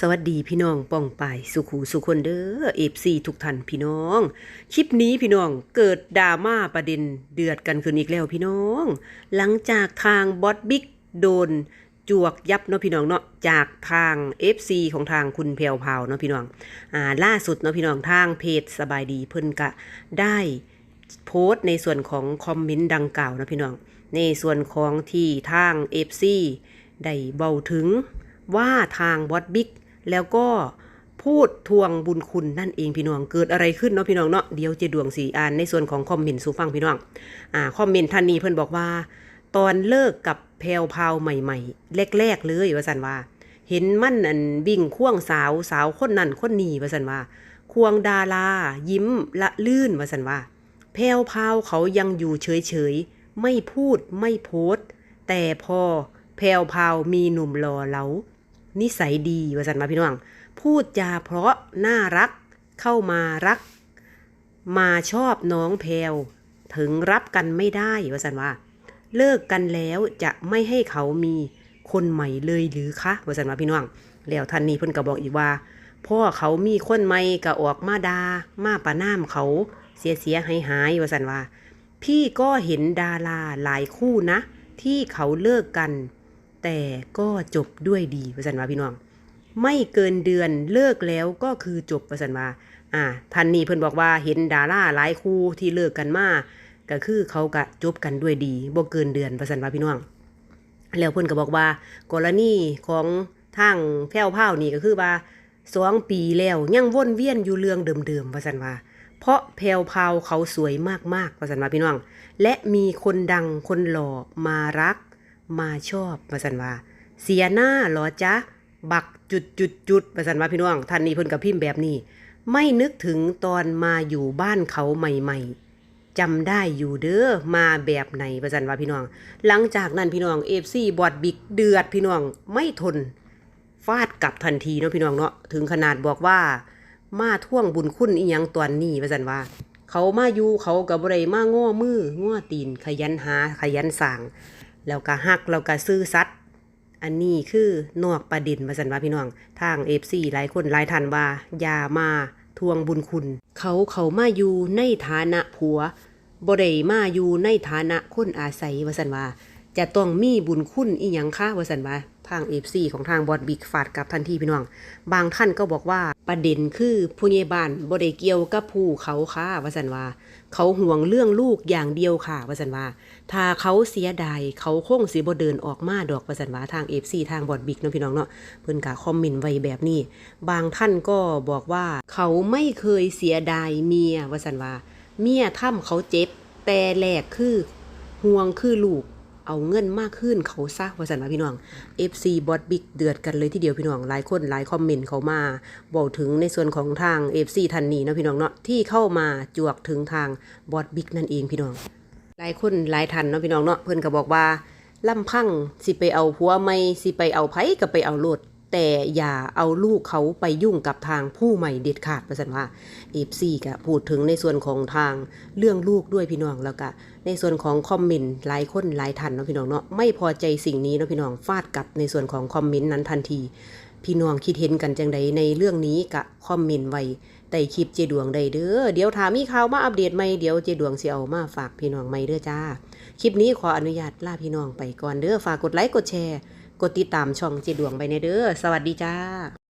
สวัสดีพี่น้องป้องไปสุขูสุคนเด้อเอฟซีทุกท่านพี่น้อง คลิปนี้พี่น้องเกิดดราม่าประเด็นเดือดกันขึ้นอีกแล้วพี่น้อง หลังจากทางบอสบิ๊กโดนจวกยับเนาะพี่น้องเนาะจากทาง FC ของทางคุณเพวพาวเนาะพี่น้องอ่าล่าสุดเนาะพี่น้องทางเพจสบายดีเพิ่นกะได้โพสต์ในส่วนของคอมเมนต์ดังกล่าวเนาะพี่น้อง ในส่วนของที่ทาง FC ได้เบาถึงว่าทางบอสบิ๊ก แล้วก็พูดทวงบุญคุณนั่นเองพี่น้องเกิดอะไรขึ้นเนาะพี่น้องเนาะเดี๋ยวเจะดวงสีอ่านในส่วนของคอมเมนต์สู่ฟังพี่น้องอ่าคอมเมนต์ท่านนี้เพิ่อนบอกว่า ตอนเลิกกับแพรวพาวใหม่ ๆ แรกๆเลยว่าสันว่า เห็นมั่นอันวิ่งควงสาวสาวคนนั้นคนนี้ว่าสันว่า ควงดารายิ้มละลื่นว่าสันว่า แพรวพาวเขายังอยู่เฉยๆไม่พูดไม่โพสต์แต่พอแพรวพาวมีหนุ่มหล่อเหลา นิสัยดีว่าสันมาพี่น้อง พูดจาเพราะน่ารักเข้ามารัก มาชอบน้องแพรวถึงรับกันไม่ได้ว่าสันว่า เลิกกันแล้วจะไม่ให้เขามีคนใหม่เลยหรือคะว่าสันว่าพี่น้องแล้วท่านนี้เพิ่นก็บอกอีกว่าพ่อเขามีคนใหม่ก็ออกมาดามาประนามเขาเสียเสียหายหายว่าสันว่า พี่ก็เห็นดาราหลายคู่นะ ที่เขาเลิกกัน แต่ก็จบด้วยดีว่าสันว่าพี่น้อง ไม่เกินเดือนเลิกแล้วก็คือจบว่าสันว่าอ่าท่านนี้เพิ่นบอกว่าเห็นดาราหลายคู่ที่เลิกกันมาก็คือเขาก็จบกันด้วยดีบ่เกินเดือนประสันว่าพี่น้อง แล้วเพิ่นก็บอกว่า กรณีของทางแพ้วเผานี่ก็คือว่าสองปีแล้วยังวนเวียนอยู่เรื่องเดิมๆประสันว่าเพราะแพรวพราวเขาสวยมากๆประสันว่าพี่น้อง และมีคนดังคนหล่อมารัก มาชอบประสันว่า เสียหน้าหรอจ๊ะ บักจุดจุดจุดประสันว่าพี่น้องท่านนี้เพิ่นกับพิมพ์แบบนี้ ไม่นึกถึงตอนมาอยู่บ้านเขาใหม่ๆจำได้อยู่เด้อมาแบบไหนประจันว่าพี่น้อง หลังจากนั้นพี่น้องเอฟซีบอดบิ๊กเดือดพี่น้องไม่ทนฟาดกลับทันทีเนาะพี่น้องเนาะถึงขนาดบอกว่า มาท่วงบุญคุณอีหยังตอนนี้ประจันว่าเขามาอยู่เขากับบริมาง้อมือง้อตีน ขยันหาขยันสั่ง แล้วก็ฮักแล้วก็ซื่อสัตย์อันนี้คือนอกประเด็นมาสันว่าพี่น้อง ทางเอฟซีหลายคนหลายท่านว่าอย่ามาทวงบุญคุณ เขาเขามาอยู่ในฐานะผัวบ่ได้มาอยู่ในฐานะคนอาศัยว่าสันว่า จะต้องมีบุญคุณอีหยังค่ะว่าสันว่าทางเอฟซีของทางบอดบิ๊กฟาดกับทันทีพี่น้อง บางท่านก็บอกว่าประเด็นคือผู้ใหญ่บ้านบ่ได้เกี่ยวกับผู้เขาค่ะว่าสันว่า เขาห่วงเรื่องลูกอย่างเดียวค่ะว่าสันว่า ถ้าเขาเสียดายเขาคงสิบ่เดินออกมาดอกว่าสันว่าทาง FC ทางบอดบิ๊กเนาะพี่น้องเนาะเพิ่อนก็คอมเมนต์ไว้แบบนี้ บางท่านก็บอกว่าเขาไม่เคยเสียดายเมียว่าสันว่า เมียทำเขาเจ็บแต่แลกคือห่วงคือลูก เอาเงินมากขึ้นเขาซะว่าสันว่าพี่น้อง FC บอดบิ๊กเดือดกันเลยทีเดียวพี่น้องหลายคนหลายคอมเมนต์เขามาบอกถึงในส่วนของทาง FC ทันนี้นะพี่น้องเนาะที่เข้ามาจวกถึงทางบอดบิ๊กนั่นเองพี่น้อง หลายคนหลายท่านเนาะพี่น้องเนาะเพิ่อนก็บอกว่าลำพังสิไปเอาผัวไม่สิไปเอาไผก็ไปเอาโลดแต่อย่าเอาลูกเขาไปยุ่งกับทางผู้ใหม่เด็ดขาดประสันว่าเอฟซีก็พูดถึงในส่วนของทางเรื่องลูกด้วยพี่น้องแล้วก็ ในส่วนของคอมเมนต์หลายคนหลายท่านเนาะพี่น้องเนาะไม่พอใจสิ่งนี้เนาะพี่น้องฟาดกลับในส่วนของคอมเมนต์นั้นทันที พี่น้องคิดเห็นกันจังใดในเรื่องนี้กะคอมเมนต์ไว้ใต้คลิปเจดวงได้เด้อเดี๋ยวถามมีข่าวมาอัปเดตใหมเดี๋ยวเจดวงสิเอามาฝากพี่น้องใหม่เด้อจ้า คลิปนี้ขออนุญาตลาพี่น้องไปก่อนเด้อฝากกดไลค์กดแชร์ กดติดตามช่องเจดวงไปในเด้อสวัสดีจ้า